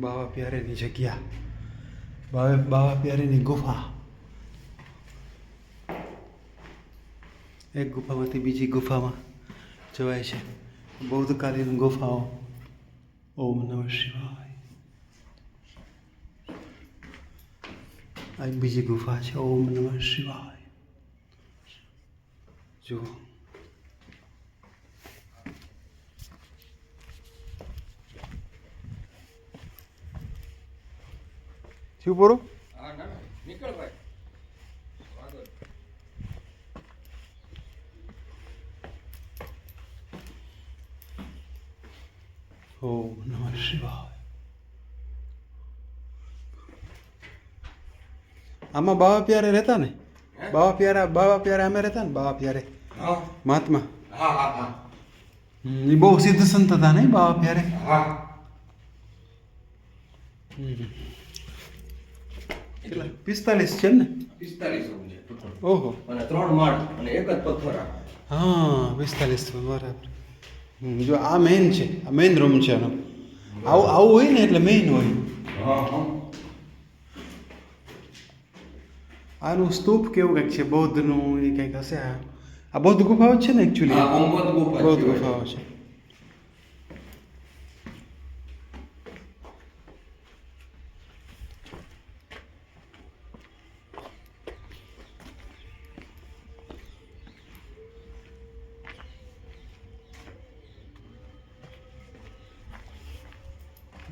બાવા પ્યારેની જગ્યા. બાવે બાવા પ્યારેની ગુફા. એક ગુફામાંથી બીજી ગુફામાં જવાય છે. બૌદ્ધકાલીન ગુફાઓ. ઓમ નમઃ શિવાય. આ બીજી ગુફા છે. ઓમ નમઃ શિવાય. જુઓ. શું પૂરું હા ના ના નીકળ ભાઈ. આગળ ઓમ નમઃ શિવાય. આમાં બાવા પ્યારે રહેતા ને? બાવા પ્યારા બાવા પ્યારે અમે રહેતા ને? બાવા પ્યારે. મહાત્મા. એ બહુ સિદ્ધ સંત હતા નહીં બાવા પ્યારે? હા. કેટલા પિસ્તાલીસ છે ને પિસ્તાલીસ રૂમ છે ઓહો. અને ત્રણ માળ અને એક જ પથ્થર હા પિસ્તાલીસ બરાબર. જો આ મેઇન છે આ મેઇન રૂમ છે આનો. આવું આવું હોય ને એટલે મેઇન હોય. આનું સ્તૂપ કેવું કંઈક છે? બૌદ્ધનું એ કંઈક હશે આ? આ બૌદ્ધ ગુફાઓ છે ને એકચ્યુઅલી બૌદ્ધ. ગુફાઓ છે.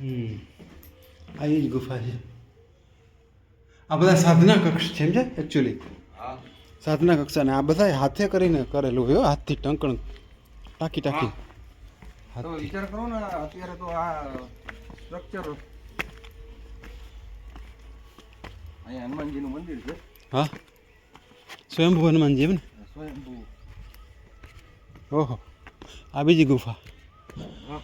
હમ આ જ ગુફા છે આ બધા સાધના કક્ષ છે સમજે એકચ્યુઅલી હા સાધના કક્ષા ને આ બધા હાથે કરીને કરેલું હોય હો, હાથથી ટંકણ ટાંકી ટાંકી તો વિચાર કરો ને અત્યારે તો આ સ્ટ્રક્ચર અહીંયા હનુમાનજીનું મંદિર છે હા સ્વયંભુ હનુમાનજી એમ ને સ્વયંભૂ ઓહો આ બીજી ગુફા હા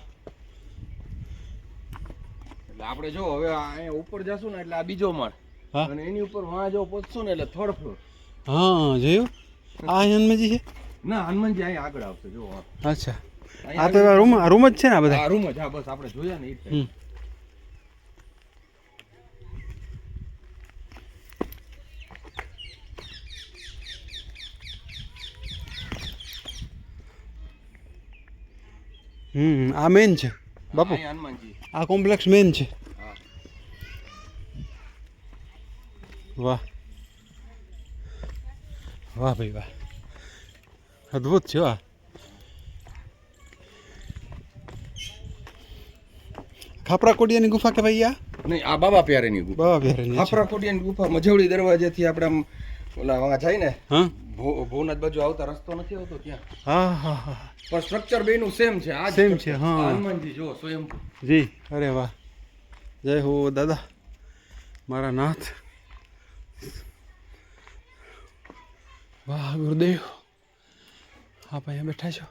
એટલે આપણે જો હવે અહીંયા ઉપર જશું ને એટલે આ બીજો માળ. અને એની ઉપર વાં જો પહોંચશું ને એટલે થર્ડ ફ્લોર હા જોયું? આ હનુમાનજી છે? ના હનુમાનજી અહીંયા આગળ આવશે જો અચ્છા. આ તો રૂમ રૂમ જ છે ને આ બધા? રૂમ જ હા બસ આપણે જોયા ને એ હમ. આ મેન છે. બાપુ આ કોમ્પ્લેક્સ મેન છે. વાહ. વાહ ભાઈ વાહ. અદ્ભુત છે વાહ. ખાપરા કોડિયાની ગુફા કે ભાઈ આ? નહીં આ બાબા પ્યારેની ગુફા. બાબા પ્યારેની. ખાપરા કોડિયાની ગુફા મજવડી દરવાજેથી આપણે આમ ઓલા વાં જાય ને? હા? ભવનાથ બાજુ આવતા રસ્તો નથી આવતો ત્યાં. હા હા હા. પણ સ્ટ્રક્ચર બેનું સેમ છે. આ સેમ છે, હા. હનુમાનજી જો સ્વયં જી. અરે વાહ. જય હો દાદા. મારા નાથ. વાહ ગુરુદેવ. આપ અહીંયા બેઠા છો?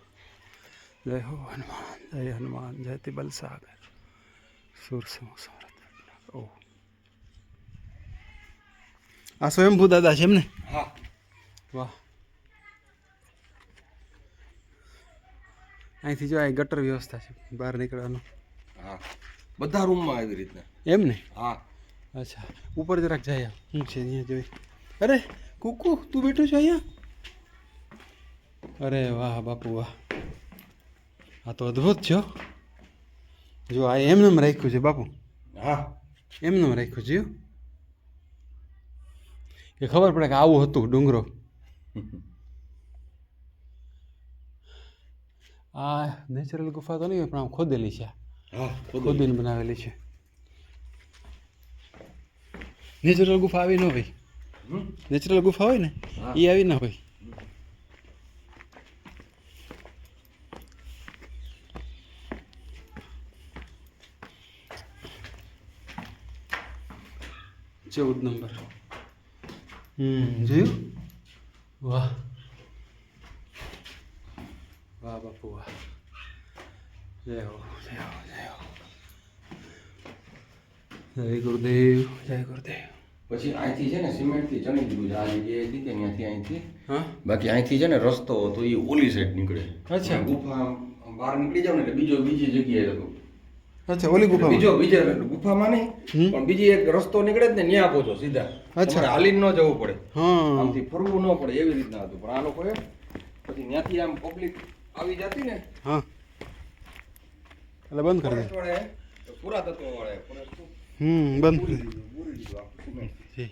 જય હો હનુમાન. જય હનુમાન. જય તિબલ સાગર સુર સમરત ઓ. આ સ્વયંભૂ દાદા છે એમ ને હા. વાહ. અહીંથી જો આ ગટર વ્યવસ્થા છે બહાર નીકળવાનું. હા. બધા રૂમમાં આવી રીતના. એમ ને હા. અચ્છા. ઉપર જરાક જાય હું છે અહીંયા જોઈ. અરે કુકુ તું બેઠો છો અહીંયા? અરે વાહ બાપુ વાહ. આ તો અદ્ભુત છે. જો આ એમને રાખ્યું છે બાપુ. હા. એમને રાખ્યું છે. કે ખબર પડે કે આવું હતું ડુંગરો. આ નેચરલ ગુફા તો નહીં હોય, પણ આમ ખોદેલી છે. હા ખોદીને બનાવેલી છે. નેચરલ ગુફા આવી ન હોય. નેચરલ ગુફા હોય ને એ આવી ના હોય. ચૌદ નંબર. હમ જોયું વાહ વાહ બાપુ વાહ જય હો જય હો જય હો જય ગુરુદેવ જય ગુરુદેવ પછી અહીંથી છે ને સિમેન્ટથી ચણી દીધું છે. આ જગ્યાએ હતી કે ત્યાંથી અહીંથી? હા? બાકી અહીંથી છે ને રસ્તો હતો એ ઓલી સાઈડ નીકળે. અચ્છા. ગુફા બહાર નીકળી જાવ ને એટલે બીજો બીજી જગ્યાએ હતો. અચ્છા ઓલી ગુફા બીજો બીજે ગુફામાં નહીં. પણ બીજી એક રસ્તો નીકળે ને ત્યાં પહોંચો સીધા. અચ્છા. હાલીને ન જવું પડે. હા. આમથી ફરવું ન પડે એવી રીતના હતું. પણ આ લોકોએ પછી ત્યાંથી આમ પબ્લિક આવી જતી ને હા. એટલે બંધ કરી દે. ફોરેસ્ટ વાળાએ પુરાતત્વ વાળાએ હમ બંધ કરી દીધું